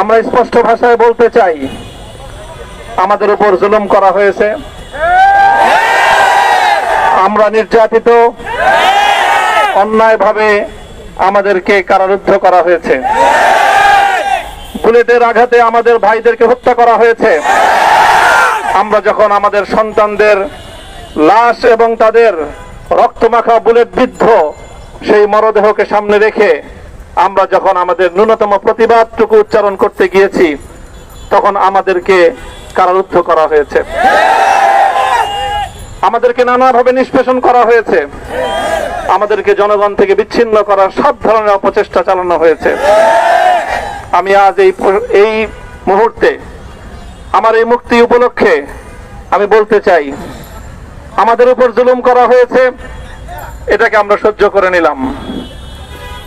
আমরা স্পষ্ট ভাষায় বলতে চাই, আমাদের উপর জুলুম করা হয়েছে। আমরা নির্যাতিত। অন্যায়ভাবে আমাদেরকে কারারুদ্ধ করা হয়েছে। বুলেটের আঘাতে আমাদের ভাইদেরকে হত্যা করা হয়েছে। আমরা যখন আমাদের সন্তানদের লাশ এবং তাদের রক্তমাখা বুলেট বিদ্ধ সেই মরদেহকে সামনে রেখে আমরা যখন আমাদের ন্যূনতম প্রতিবাদটুকু উচ্চারণ করতে গিয়েছি, তখন আমাদেরকে কারারুদ্ধ করা হয়েছে। আমাদেরকে নানাভাবে নিষ্পেষণ করা হয়েছে। আমাদেরকে জনগণ থেকে বিচ্ছিন্ন করার সব ধরনের অপচেষ্টা চালানো হয়েছে। আমি আজ এই এই মুহূর্তে আমার এই মুক্তি উপলক্ষে আমি বলতে চাই, আমাদের উপর জুলুম করা হয়েছে, এটাকে আমরা সহ্য করে নিলাম।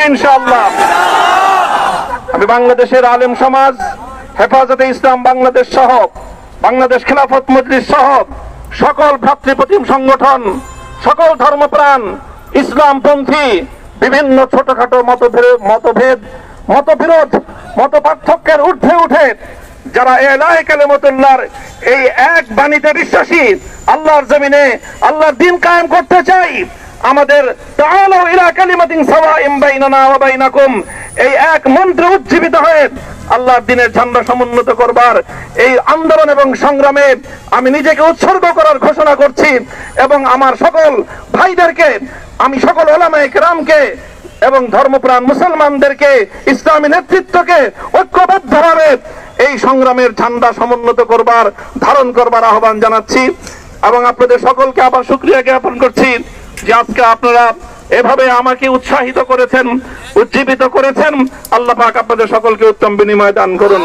পৌঁছাবে ইনশাআল্লাহ। আমি বাংলাদেশের আলেম সমাজ, হেফাজতে ইসলাম বাংলাদেশ সহ, বাংলাদেশ খেলাফত মজলিস সহ, সকল ভ্রাতৃপ্রতিম সংগঠন, সকল ধর্মপ্রাণ, ইসলামপন্থী, বিভিন্ন ছোটখাটো মতভেদ মতভেদ, মতবিরোধ মত পার্থক্যের ঊর্ধ্বে উঠে, যারা এলাহে কালেমতুল্লাহর এই এক বাণীতে বিশ্বাসী, আল্লাহর জমিনে আল্লাহর দিন কায়েম করতে চাই আমাদের এই এক মন্ত্রে উজ্জীবিত হয়ে আল্লাহর দিনের ঝান্ডা সমুন্নত করবার এই আন্দোলন এবং সংগ্রামে আমি নিজেকে উৎসর্গ করার ঘোষণা করছি এবং আমার সকল ভাইদেরকে, আমি সকল ওলামায়ে কেরামকে এবং ধর্মপ্রাণ মুসলমানদেরকে, ইসলামী নেতৃত্বকে ঐক্যবদ্ধভাবে এই সংগ্রামের ঝান্ডা সমুন্নত করবার, ধারণ করবার আহ্বান জানাচ্ছি এবং আপনাদের সকলকে আবার শুক্রিয়া জ্ঞাপন করছি। যে আজকে আপনারা এভাবে আমাকে উৎসাহিত করেছেন, উজ্জীবিত করেছেন, আল্লাহ পাক আপনাদের সকলকে উত্তম বিনিময় দান করুন।